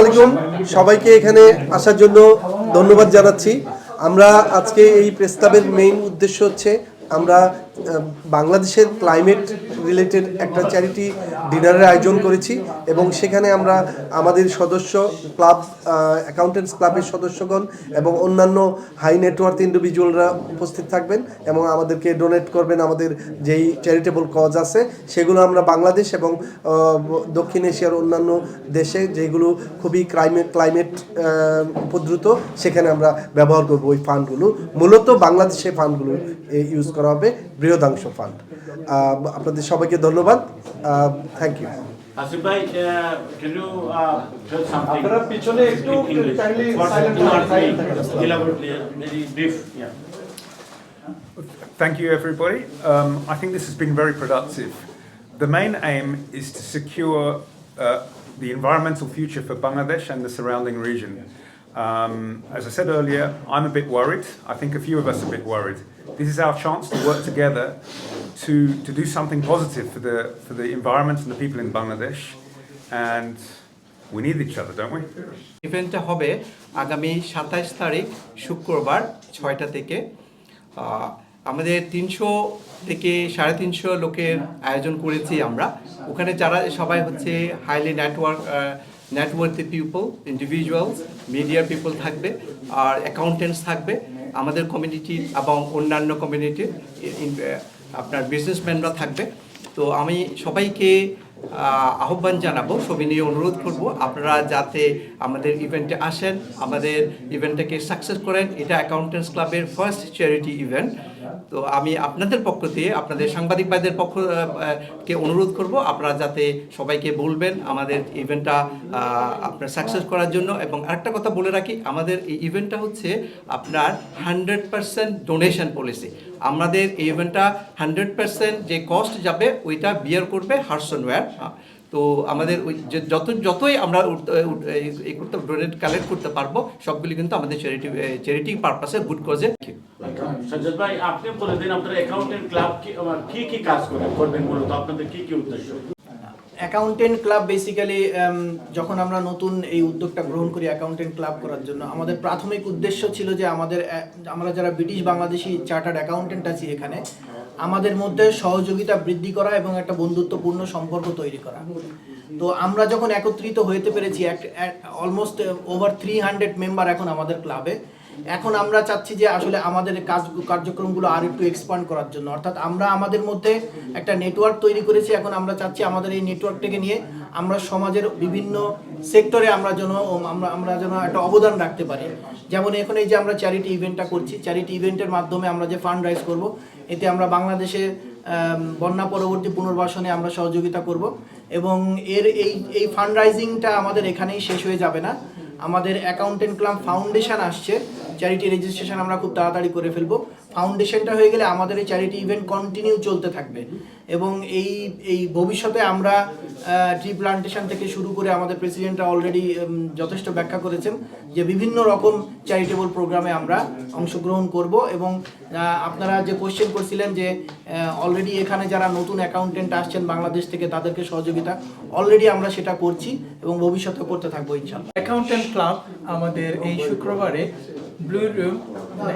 আলাইকুম। সবাইকে এখানে আসার জন্য ধন্যবাদ জানাচ্ছি। আমরা আজকে এই প্রস্তাবের মেইন উদ্দেশ্য হচ্ছে, আমরা বাংলাদেশের ক্লাইমেট রিলেটেড একটা চ্যারিটি ডিনারের আয়োজন করেছি এবং সেখানে আমরা আমাদের সদস্য ক্লাব অ্যাকাউন্টেন্টস ক্লাবের সদস্যগণ এবং অন্যান্য হাই নেটওয়ার্থ ইন্ডিভিজুয়ালরা উপস্থিত থাকবেন এবং আমাদেরকে ডোনেট করবেন আমাদের যেই চ্যারিটেবল কজ আছে সেগুলো আমরা বাংলাদেশ এবং দক্ষিণ এশিয়ার অন্যান্য দেশে যেগুলো খুবই ক্লাইমেট ক্লাইমেট উপদ্রুত সেখানে আমরা ব্যবহার করব ওই ফান্ডগুলো মূলত বাংলাদেশে ফান্ডগুলো ইউজ করা হবে। বৃহদাংশ ফান্ড আপনাদের সবাইকে ধন্যবাদ থ্যাংক ইউ আসিফ ভাই ক্যান ইউ টেল সামথিং আপনারা পিছনে একটু kindly silent থাকবেন। elaborately very brief yeah Thank you, everybody. Um, I think this has been very productive. The main aim is to secure uh, the environmental future for Bangladesh and the surrounding region. Um, as I said earlier, I'm a bit worried. I think a few of us are a bit worried. This is our chance to work together to, to do something positive for the, for the environment and the people in Bangladesh. And we need each other, don't we? ইভেন্টটা হবে আগামী সাতাইশ তারিখ শুক্রবার ছয়টা থেকে আহ, আমাদের তিনশো থেকে সাড়ে তিনশো লোকের আয়োজন করেছি আমরা ওখানে যারা সবাই হচ্ছে highly network network people individual মিডিয়ার পিপল থাকবে, আর অ্যাকাউন্টেন্টস থাকবে, আমাদের কমিউনিটি এবং অন্যান্য কমিউনিটির আপনার বিজনেসম্যানরা থাকবে। তো আমি সবাইকে আহ্বান জানাব সবই নিয়ে অনুরোধ করব। আপনারা যাতে আমাদের ইভেন্টে আসেন, আমাদের ইভেন্টটাকে সাকসেস করেন, এটা অ্যাকাউন্টেন্টস ক্লাবের ফার্স্ট চ্যারিটি ইভেন্ট তো আমি আপনাদের পক্ষ থেকে আপনাদের সাংবাদিক ভাইদের পক্ষ কে অনুরোধ করব, আপনারা যাতে সবাইকে বলবেন আমাদের ইভেন্টটা আপনার সাকসেস করার জন্য। এবং আরেকটা কথা বলে রাখি, আমাদের এই ইভেন্টটা হচ্ছে আপনার হান্ড্রেড পার্সেন্ট ডোনেশন পলিসি আমাদের এই ইভেন্টটা হান্ড্রেড পার্সেন্ট যে কস্ট যাবে, ওইটা বিয়ার করবে হার্সনওয়্যার তো আমাদের ওই যে- যত যতই আমরা এই- করতে ডোনেট কালেক্ট করতে পারব সবগুলি কিন্তু আমাদের চ্যারিটি চ্যারিটি পারপাসে গুড কজে সজ্জাদ ভাই আপনি বলে দিন আপনার অ্যাকাউন্টেন্ট ক্লাব কি আহ, কি কাজ করবেন করবেন মূলত আপনাদের কি কি উদ্দেশ্য? অ্যাকাউন্টেন্ট ক্লাব বেসিক্যালি যখন আমরা নতুন এই উদ্যোগটা গ্রহণ করি অ্যাকাউন্টেন্ট ক্লাব করার জন্য আমাদের প্রাথমিক উদ্দেশ্য ছিল যে আমাদের আমরা যারা ব্রিটিশ বাংলাদেশি চার্টার্ড অ্যাকাউন্টেন্ট আছি এখানে আমাদের মধ্যে সহযোগিতা বৃদ্ধি করা এবং একটা বন্ধুত্বপূর্ণ সম্পর্ক তৈরি করা। তো আমরা যখন একত্রিত হইতে পেরেছি almost over three hundred member এখন আমাদের ক্লাবে এখন আমরা চাচ্ছি যে আসলে আমাদের কাজ, কার্যক্রমগুলো আর একটু এক্সপান্ড করার জন্য। অর্থাৎ আমরা আমাদের মধ্যে একটা নেটওয়ার্ক তৈরি করেছি, এখন আমরা চাচ্ছি আমাদের এই নেটওয়ার্কটাকে নিয়ে আমরা সমাজের বিভিন্ন সেক্টরে আমরা যেন, আমরা আমরা যেন একটা অবদান রাখতে পারি। যেমন এখন এই যে আমরা চ্যারিটি ইভেন্টটা করছি চ্যারিটি ইভেন্টের মাধ্যমে আমরা যে ফান্ড রাইজ করব এতে আমরা বাংলাদেশের বন্যা পরবর্তী পুনর্বাসনে আমরা সহযোগিতা করব এবং এর এই এই ফান্ড রাইজিংটা আমাদের এখানেই শেষ হয়ে যাবে না। আমাদের অ্যাকাউন্টেন্ট ক্লাব ফাউন্ডেশন আসছে। চ্যারিটি রেজিস্ট্রেশন আমরা খুব তাড়াতাড়ি করে ফেলব। ফাউন্ডেশনটা হয়ে গেলে আমাদের এই চ্যারিটি ইভেন্ট কন্টিনিউ চলতে থাকবে। এবং এই এই ভবিষ্যতে আমরা ট্রি প্লান্টেশন থেকে শুরু করে আমাদের প্রেসিডেন্টরা অলরেডি যথেষ্ট ব্যাখ্যা করেছেন যে বিভিন্ন রকম চ্যারিটেবল প্রোগ্রামে আমরা অংশগ্রহণ করব এবং আপনারা যে কোশ্চেন করছিলেন যে অলরেডি এখানে যারা নতুন অ্যাকাউন্টেন্ট আসছেন বাংলাদেশ থেকে তাদেরকে সহযোগিতা অলরেডি আমরা সেটা করছি এবং ভবিষ্যতে করতে থাকব ইনশাল্লাহ অ্যাকাউন্টেন্ট ক্লাব আমাদের এই শুক্রবারে ব্লু রুম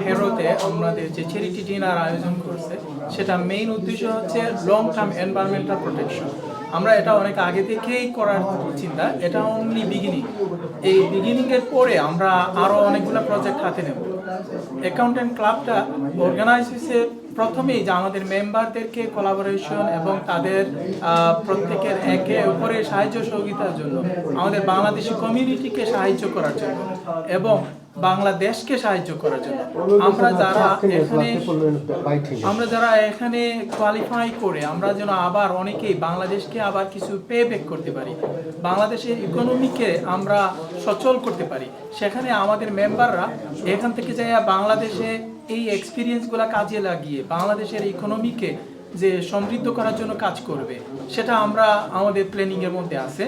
হেরোতে আমাদের যে চ্যারিটি ডিনার আয়োজন করছে, সেটা মেইন উদ্দেশ্য হচ্ছে লং টার্ম এনভায়রনমেন্টাল প্রোটেকশন আমরা এটা অনেক আগে থেকেই করার চিন্তা, এটা অনলি বিগিনিং এই বিগিনিং এর পরে আমরা আরও অনেকগুলো প্রজেক্ট হাতে নেব। অ্যাকাউন্টেন্ট ক্লাবটা অর্গানাইজ হয়েছে প্রথমেই যে আমাদের মেম্বারদেরকে কোলাবোরেশন এবং তাদের প্রত্যেকের একে অপরে সাহায্য সহযোগিতার জন্য, আমাদের বাংলাদেশি কমিউনিটিকে সাহায্য করার জন্য। এবং বাংলাদেশকে সাহায্য করার জন্য। আমরা যারা এখানে আমরা যারা এখানে কোয়ালিফাই করে আমরা যেন আবার অনেকেই বাংলাদেশকে আবার কিছু পে ব্যাক করতে পারি। বাংলাদেশের ইকোনমিকে আমরা সচল করতে পারি। সেখানে আমাদের মেম্বাররা এখান থেকে যাই বাংলাদেশে এই এক্সপিরিয়েন্সগুলো কাজে লাগিয়ে বাংলাদেশের ইকোনমিকে যে সমৃদ্ধ করার জন্য কাজ করবে সেটা আমরা আমাদের প্ল্যানিংয়ের মধ্যে আছে।